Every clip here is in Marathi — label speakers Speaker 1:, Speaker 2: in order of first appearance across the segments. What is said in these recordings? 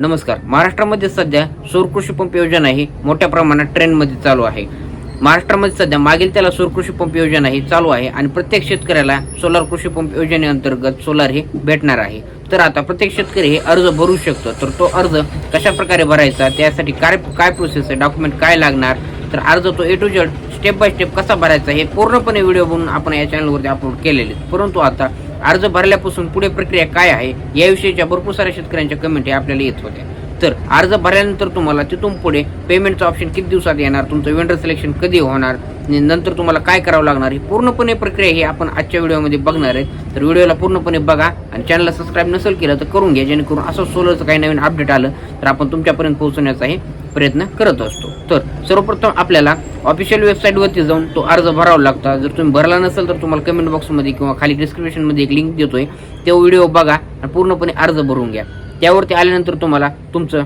Speaker 1: नमस्कार. महाराष्ट्रामध्ये सध्या सौरकृषी पंप योजना ही मोठ्या प्रमाणात ट्रेंडमध्ये चालू आहे. महाराष्ट्रामध्ये सध्या मागील त्याला सौरकृषी पंप योजना ही चालू आहे आणि प्रत्येक शेतकऱ्याला सोलार कृषी पंप योजनेअंतर्गत सोलार हे भेटणार आहे. तर आता प्रत्येक शेतकरी हे अर्ज भरू शकतो. तर तो अर्ज कशा प्रकारे भरायचा त्यासाठी काय काय प्रोसेस आहे डॉक्युमेंट काय लागणार? तर अर्ज तो A to Z step by step कसा भरायचा हे पूर्णपणे व्हिडिओ बनवून आपण या चॅनलवरती अपलोड केलेले परंतु आता अर्ज भरल्यापासून पुढे प्रक्रिया काय आहे याविषयीच्या भरपूर साऱ्या शेतकऱ्यांच्या कमेंट आपल्याला येत होत्या. तर अर्ज भरल्यानंतर तुम्हाला तिथून पुढे पेमेंटचं ऑप्शन किती दिवसात येणार तुमचं वेंडर सिलेक्शन कधी होणार आणि नंतर तुम्हाला काय करावं लागणार ही पूर्णपणे प्रक्रिया ही आपण आजच्या व्हिडिओमध्ये बघणार आहे तर व्हिडिओला पूर्णपणे बघा आणि चॅनलला सबस्क्राईब नसेल केलं तर करून घ्या जेणेकरून असं सोलरचं काही नवीन अपडेट आलं तर आपण तुमच्यापर्यंत पोहोचवण्याचाही प्रयत्न करत असतो. तर सर्वप्रथम आपल्याला ऑफिशियल वेबसाईटवरती जाऊन तो अर्ज भरावा लागतो. जर तुम्ही भरला नसेल तर तुम्हाला कमेंट बॉक्समध्ये किंवा खाली डिस्क्रिप्शनमध्ये एक लिंक देतोय. तो व्हिडिओ बघा आणि पूर्णपणे अर्ज भरून घ्या. त्यावरती आल्यानंतर तुम्हाला तुमचं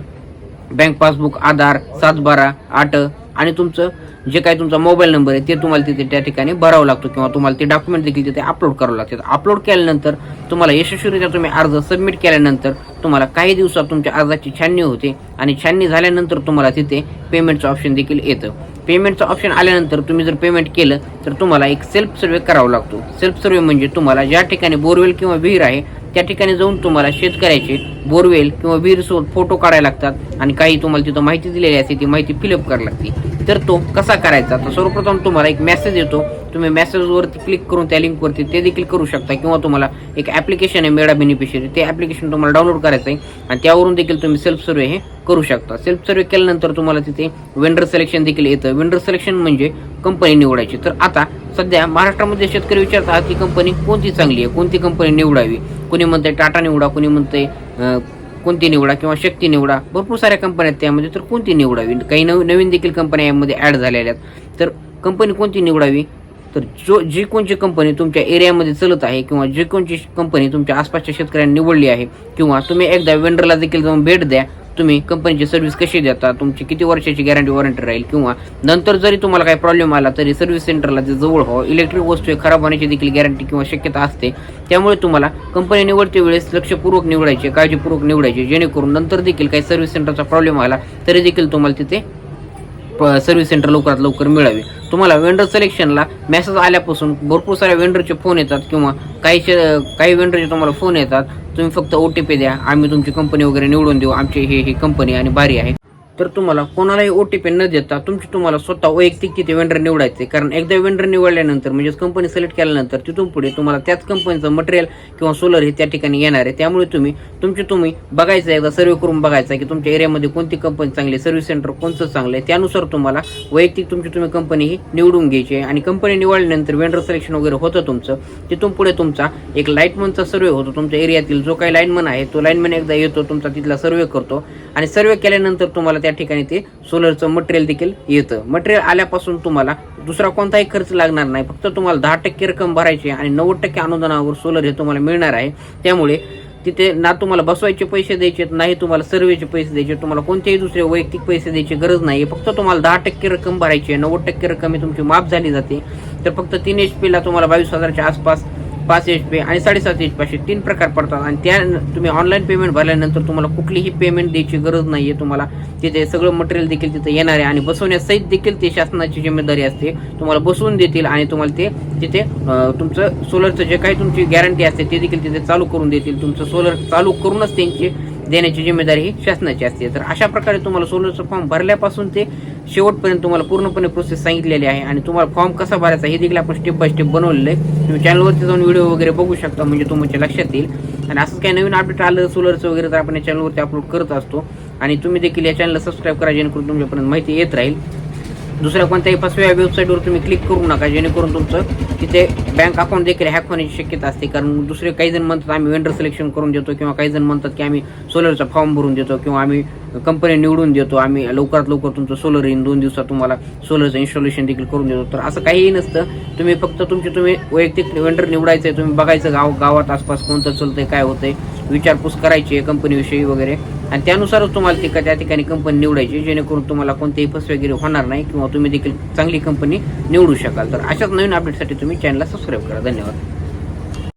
Speaker 1: बँक पासबुक आधार सातबारा आठ आणि तुमचं जे काही तुमचा मोबाईल नंबर आहे ते तुम्हाला तिथे त्या ठिकाणी भरावं लागतो किंवा तुम्हाला ते डॉक्युमेंट देखील तिथे अपलोड करावं लागतात अपलोड केल्यानंतर तुम्हाला यशस्वीरित्या तुम्ही अर्ज सबमिट केल्यानंतर तुम्हाला काही दिवसात तुमच्या अर्जाची छाननी होते आणि छाननी झाल्यानंतर तुम्हाला तिथे पेमेंटचं ऑप्शन देखील येतं. पेमेंटचं ऑप्शन आल्यानंतर तुम्ही जर पेमेंट केलं तर तुम्हाला एक सेल्फ सर्वे करावा लागतो. सेल्फ सर्वे म्हणजे तुम्हाला ज्या ठिकाणी बोरवेल किंवा विहीर आहे त्या ठिकाणी जाऊन तुम्हाला शेतकऱ्याचे बोरवेल किंवा विहीरसोबत फोटो काढायला लागतात आणि काही तुम्हाला तिथं माहिती दिलेली असते ती माहिती फिलअप करावी लागते. तर तो कसा करायचा? तर सर्वप्रथम तुम्हाला एक मेसेज येतो. तुम्ही मेसेजवरती क्लिक करून त्या लिंकवरती ते देखील करू शकता किंवा तुम्हाला एक ॲप्लिकेशन आहे मेडा बेनिफिशियरी ते ॲप्लिकेशन तुम्हाला डाउनलोड करायचं आहे आणि त्यावरून देखील तुम्ही सेल्फ सर्वे हे करू शकता. सेल्फ सर्वे केल्यानंतर तुम्हाला तिथे वेंडर सिलेक्शन देखील येतं. वेंडर सिलेक्शन म्हणजे कंपनी निवडायची. तर आता सध्या महाराष्ट्रामध्ये शेतकरी विचारतात की कंपनी कोणती चांगली आहे? कोणती कंपनी निवडावी? कोणी म्हणते टाटा निवडा कोणी म्हणते कोणती निवडा किंवा शक्ती निवडा? भरपूर साऱ्या कंपन्या आहेत त्यामध्ये तर कोणती निवडावी? काही नव नवीन देखील कंपन्या यामध्ये ॲड झालेल्या आहेत. तर कंपनी कोणती निवडावी? तर जो जी कोणची कंपनी तुमच्या एरियामध्ये चालत आहे किंवा जी कोणची कंपनी तुमच्या आसपासच्या शेतकऱ्यांनी निवडली आहे किंवा तुम्ही एकदा वेंडरला देखील जाऊन भेट द्या तुम्ही कंपनीची सर्व्हिस कशी देता? तुमची किती वर्षाची गॅरंटी वॉरंटी राहील? किंवा नंतर जरी तुम्हाला काही प्रॉब्लेम आला तरी सर्व्हिस सेंटरला जे जवळ हो इलेक्ट्रिक वस्तू खराब होण्याची देखील गॅरंटी किंवा शक्यता असते. त्यामुळे तुम्हाला कंपनी निवडते वेळेस लक्षपूर्वक निवडायचे काळजीपूर्वक निवडायचे जेणेकरून नंतर देखील काही सर्व्हिस सेंटरचा प्रॉब्लेम आला तरी देखील तुम्हाला तिथे सर्व्हिस सेंटर लवकरात लवकर मिळावी. तुम्हाला वेंडर सिलेक्शनला मेसेज आल्यापासून भरपूर साऱ्या वेंडरचे फोन येतात किंवा काही शे- काही वेंडरचे तुम्हाला फोन येतात. तुम्ही फक्त ओ टी पी द्या. आम्ही तुमची कंपनी वगैरे निवडून देऊ. आमची हे ही कंपनी आणि भारी आहे. तर तुम्हाला कोणालाही ओ टी पी न देता तुमची तुम्हाला स्वतः वैयक्तिक तिथे वेंडर निवडायचे? कारण एकदा वेंडर निवडल्यानंतर म्हणजेच कंपनी सिलेक्ट केल्यानंतर तिथून पुढे तुम्हाला त्याच कंपनीचं मटेरियल किंवा सोलर हे त्या ठिकाणी येणार आहे. त्यामुळे तुम्ही तुमची तुम्ही बघायचं एकदा सर्वे करून बघायचा की तुमच्या एरियामध्ये कोणती कंपनी चांगली सर्व्हिस सेंटर कोणतं चांगलं आहे? त्यानुसार तुम्हाला वैयक्तिक तुमची तुम्ही कंपनी ही निवडून घ्यायची आहे. आणि कंपनी निवडल्यानंतर वेंडर सिलेक्शन वगैरे होतं तुमचं तिथून पुढे तुमचा एक लाईटमनचा सर्वे होतो. तुमच्या एरियातील जो काही लाईनमन आहे तो लाईनमन एकदा येतो तुमचा तिथला सर्वे करतो. आणि सर्वे केल्यानंतर तुम्हाला त्या ठिकाणी ते सोलरचं मटेरियल देखील येतं. मटेरियल आल्यापासून तुम्हाला दुसरा कोणताही खर्च लागणार नाही. फक्त तुम्हाला दहा टक्के रक्कम भरायची आणि नव्वद टक्के अनुदानावर सोलर हे तुम्हाला मिळणार आहे. त्यामुळे तिथे ना तुम्हाला बसवायचे पैसे द्यायचे नाही तुम्हाला सर्वेचे पैसे द्यायचे तुम्हाला कोणतेही दुसरे वैयक्तिक पैसे द्यायची गरज नाही फक्त तुम्हाला दहा टक्के रक्कम भरायची आहे नव्वद टक्के रक्कम ही तुमची माफ झाली जाते. तर फक्त तीन एच पीला तुम्हाला बावीस हजारच्या आसपास पाच एच पी आणि साडेसात एच पाचशे तीन प्रकार पडतात. आणि त्या तुम्ही ऑनलाईन पेमेंट भरल्यानंतर तुम्हाला कुठलीही पेमेंट द्यायची गरज नाही आहे तुम्हाला. तिथे सगळं मटेरियल देखील तिथे येणार आहे. आणि बसवण्यासहित देखील ते शासनाची जिम्मेदारी असते. तुम्हाला बसवून देतील आणि तुम्हाला ते तिथे तुमचं सोलरचं जे काही तुमची गॅरंटी असते ते देखील तिथे चालू करून देतील. तुमचं सोलर चालू करूनच त्यांची देण्याची जिम्मेदारी ही शासनाची असते. तर अशा प्रकारे तुम्हाला सोलरचं फॉर्म भरल्यापासून ते शेवटपर्यंत तुम्हाला पूर्णपणे प्रोसेस सांगितलेली आहे आणि तुम्हाला फॉर्म कसा भरायचा हे देखील आपण स्टेप बाय स्टेप बनवलेलं आहे. तुम्ही चॅनलवरती जाऊन व्हिडिओ वगैरे बघू शकता म्हणजे तुमच्या लक्षात येईल. आणि असंच काही नवीन अपडेट आलं सोलरचं वगैरे तर आपण या चॅनलवरती अपलोड करत असतो. आणि तुम्ही देखील या चॅनलला सबस्क्राईब करा जेणेकरून तुमच्यापर्यंत माहिती येत राहील. दुसऱ्या कोणत्याही फसव्या वेबसाईटवर तुम्ही क्लिक करू नका जेणेकरून तुमचं तिथे बँक अकाउंट देखील हॅक होण्याची शक्यता असते. कारण दुसरे काही जण म्हणतात आम्ही वेंडर सिलेक्शन करून देतो किंवा काही जण म्हणतात की आम्ही सोलरचा फॉर्म भरून देतो किंवा आम्ही कंपनी निवडून देतो आम्ही लवकरात लवकर तुमचं सोलर येईन दोन दिवसात तुम्हाला सोलरचं इन्स्टॉलेशन देखील करून देतो. तर असं काहीही नसतं. तुम्ही फक्त तुमचे तुम्ही वैयक्तिक वेंडर निवडायचं आहे तुम्ही बघायचं गाव गावात आसपास कोणतं चालतंय काय होतंय विचारपूस करायची आहे कंपनीविषयी वगैरे. आणि त्यानुसारच तुम्हाला ती त्या ठिकाणी कंपनी निवडायची जेणेकरून तुम्हाला कोणतेही फसवेगिरी होणार नाही किंवा तुम्ही देखील चांगली कंपनी निवडू शकाल. तर अशाच नवीन अपडेटसाठी तुम्ही चॅनलला सबस्क्राईब करा. धन्यवाद.